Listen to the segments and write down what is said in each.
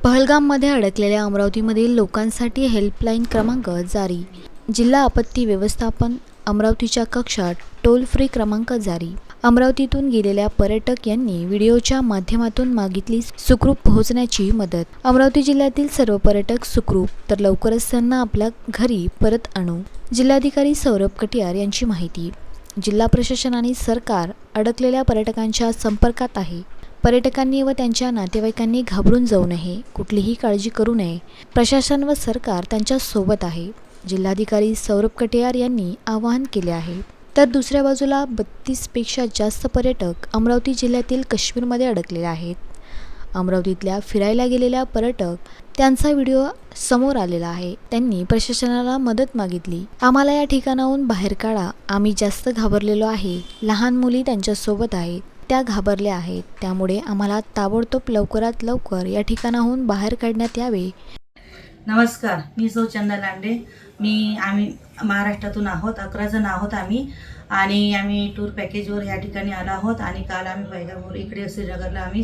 पहलगाममध्ये अडकलेल्या अमरावतीमधील लोकांसाठी हेल्पलाईन क्रमांक जारी. जिल्हा आपत्ती व्यवस्थापन अमरावतीच्या कक्षात टोल फ्री क्रमांक जारी. अमरावतीतून गेलेल्या पर्यटक यांनी व्हिडिओच्या माध्यमातून मागितली सुखरूप पोहोचण्याची मदत. अमरावती जिल्ह्यातील सर्व पर्यटक सुखरूप तर लवकरच त्यांना आपल्या घरी परत आणू. जिल्हाधिकारी सौरभ कटियार यांची माहिती. जिल्हा प्रशासन आणि सरकार अडकलेल्या पर्यटकांच्या संपर्कात आहे. पर्यटकांनी व त्यांच्या नातेवाईकांनी घाबरून जाऊ नये कुठलीही काळजी करू नये. प्रशासन व सरकार त्यांच्यासोबत आहे. जिल्हाधिकारी सौरभ कटियार यांनी आवाहन केले आहे. तर दुसऱ्या बाजूला बत्तीसपेक्षा जास्त पर्यटक अमरावती जिल्ह्यातील काश्मीरमध्ये अडकलेले आहेत. अमरावतीतल्या फिरायला गेलेल्या पर्यटक त्यांचा व्हिडिओ समोर आलेला आहे. त्यांनी प्रशासनाला मदत मागितली. आम्हाला या ठिकाणाहून बाहेर काढा. आम्ही जास्त घाबरलेलो आहे. लहान मुली त्यांच्यासोबत आहेत. त्या घाबरल्या आहेत. त्यामुळे आम्हाला ताबडतोब लवकरात लवकर या ठिकाणाहून बाहेर काढण्यात यावे. नमस्कार मी सौ चंदा लांडे मी आम्ही महाराष्ट्रातून आहोत अकरा जण आहोत आम्ही. आणि आम्ही टूर पॅकेजवर या ठिकाणी आलो आहोत आणि काल आम्ही पैगापूर इकडे श्रीनगरला आम्ही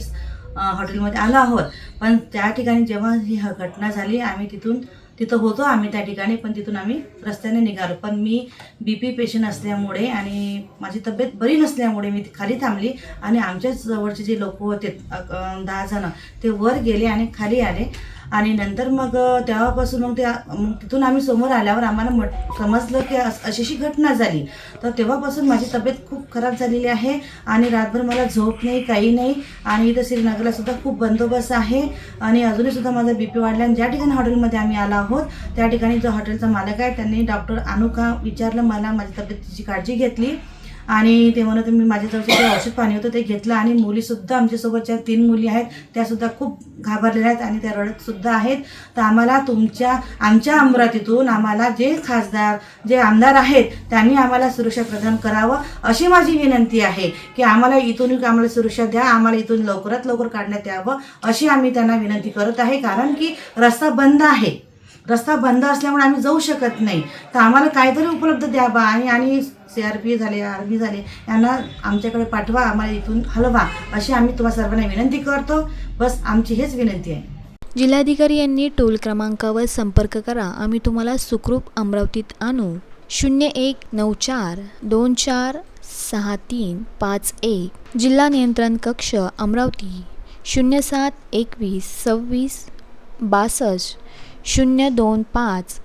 हॉटेलमध्ये आलो आहोत. पण त्या ठिकाणी जेव्हा ही ह- घटना झाली आम्ही तिथून तिथं होतो आम्ही त्या ठिकाणी पण तिथून आम्ही रस्त्याने निघालो. पण मी बी पी पेशंट असल्यामुळे आणि माझी तब्येत बरी नसल्यामुळे मी खाली थांबली आणि आमच्याच जवळचे जे लोक होते दहा जण ते वर गेले आणि खाली आले. आणि नंतर मग तेव्हापासून मग ते मग तिथून आम्ही समोर आल्यावर आम्हाला म्हट समजलं की अस- अशी अशी घटना झाली. तर तेव्हापासून माझी तब्येत खूप खराब झालेली आहे आणि रातभर मला झोप नाही काही नाही आणि इथं श्रीनगरला सुद्धा खूप बंदोबस्त आहे आणि अजूनही सुद्धा माझा बी पी वाढला आणि ज्या ठिकाणी हॉटेलमध्ये आम्ही आला आहोत त्या ठिकाणी जो हॉटेलचा मालक आहे त्यांनी डॉक्टर अनुका विचारलं मला माझ्या तब्येतीची काळजी घेतली. आणि ते म्हणत मी माझ्याजवळचे जे औषध पाणी होतं ते घेतलं आणि मुलीसुद्धा आमच्यासोबत ज्या तीन मुली आहेत त्यासुद्धा खूप घाबरलेल्या आहेत आणि त्या रडतसुद्धा आहेत. तर आम्हाला तुमच्या आमच्या अमरावतीतून आम्हाला जे खासदार जे आमदार आहेत त्यांनी आम्हाला सुरक्षा प्रदान करावं अशी माझी विनंती आहे की आम्हाला इथून आम्हाला सुरक्षा द्या आम्हाला इथून लवकरात लवकर काढण्यात यावं अशी आम्ही त्यांना विनंती करत आहे कारण की रस्ता बंद आहे. रस्ता बंद असल्यामुळे आम्ही जाऊ शकत नाही. तर आम्हाला काहीतरी उपलब्ध द्या बा. आणि आणि सी आर पी झाले आर्मी झाले यांना आमच्याकडे पाठवा. आम्हाला इथून हलवा. अशी आम्ही तुम्हाला सर्वांना विनंती करतो. बस आमची हेच विनंती आहे. जिल्हाधिकारी यांनी टोल क्रमांकावर संपर्क करा. आम्ही तुम्हाला सुखरूप अमरावतीत आणू. शून्य एक नऊ चार दोन चार सहा तीन पाच एक. जिल्हा नियंत्रण कक्ष अमरावती. शून्य सात एकवीस सव्वीस बासष्ट शून्य दोन पाच.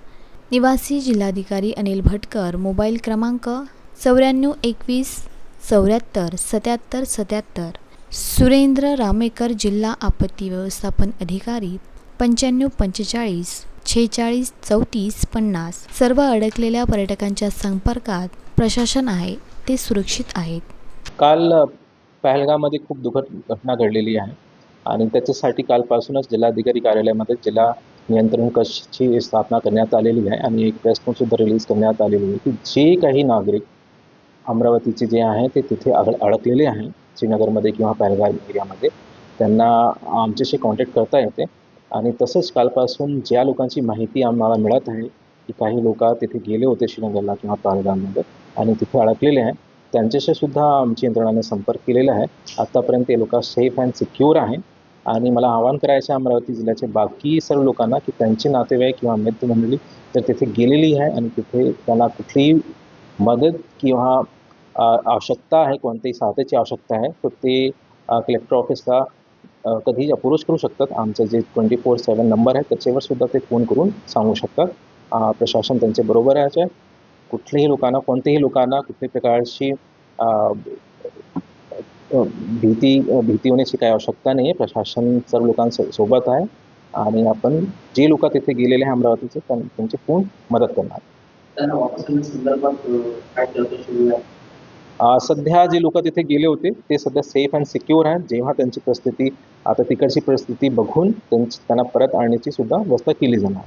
निवासी जिल्हाधिकारी अनिल भटकर मोबाईल क्रमांक चौऱ्याण्णव एकवीस चौऱ्याहत्तर सत्याहत्तर सत्याहत्तर. सुरेंद्र रामेकर जिल्हा आपत्ती व्यवस्थापन अधिकारी पंच्याण्णव पंचेचाळीस छेचाळीस चौतीस पन्नास. सर्व अडकलेल्या पर्यटकांच्या संपर्कात प्रशासन आहे ते सुरक्षित आहेत. काल पहलगामध्ये खूप दुःखद घटना घडलेली आहे आणि त्याच्यासाठी कालपासूनच जिल्हाधिकारी कार्यालयामध्ये जिल्हा नियंत्रण कक्षची स्थापना करण्यात आलेली आहे आणि एक प्रेस सुद्धा रिलीज करण्यात आलेली आहे. की जे काही नागरिक अमरावतीचे जे आहे ते तिथे अड अडकलेले आहे श्रीनगरमध्ये किंवा पहलगाम एरियामध्ये. त्यांना आमच्याशी कॉन्टॅक्ट करता येते. आणि तसंच कालपासून ज्या लोकांची माहिती आम्हाला मिळत आहे की काही लोक तिथे गेले होते श्रीनगरला किंवा पहलगाममध्ये आणि तिथे अडकलेले आहे त्यांच्याशी सुद्धा आमची यंत्रणाने संपर्क केलेला आहे. आत्तापर्यंत ते लोक सेफ अँड सिक्युअर आहे आणि मला आवाहन करायचं आहे अमरावती जिल्ह्याचे बाकी सर्व लोकांना की त्यांचे नातेवाईक किंवा मित्रमंडळी तर तिथे गेलेली आहे आणि तिथे त्यांना कुठलीही मदत किंवा आवश्यकता आहे कोणत्याही साथीची आवश्यकता आहे तर ते कलेक्टर ऑफिसला कधीही अप्रोच करू शकतात. आमचं जे ट्वेंटी फोर सेवन नंबर आहे त्याच्यावर सुद्धा ते फोन करून सांगू शकतात. प्रशासन त्यांचे बरोबर आहे. कुठल्याही लोकांना कोणत्याही लोकांना कुठल्याही प्रकारची भीती भीती होण्याची काही आवश्यकता नाही आहे प्रशासन सर्व लोकांसो सोबत आहे. आणि आपण जे लोक तिथे गेलेले आहे अमरावतीचे त्यां- त्यांची पूर्ण मदत करणार. सध्या जे लोक तिथे गेले होते ते सध्या सेफ अँड सिक्युअर आहेत. जेव्हा त्यांची परिस्थिती आता तिकडची परिस्थिती बघून त्यांची त्यांना परत आणण्याची सुद्धा व्यवस्था केली जाणार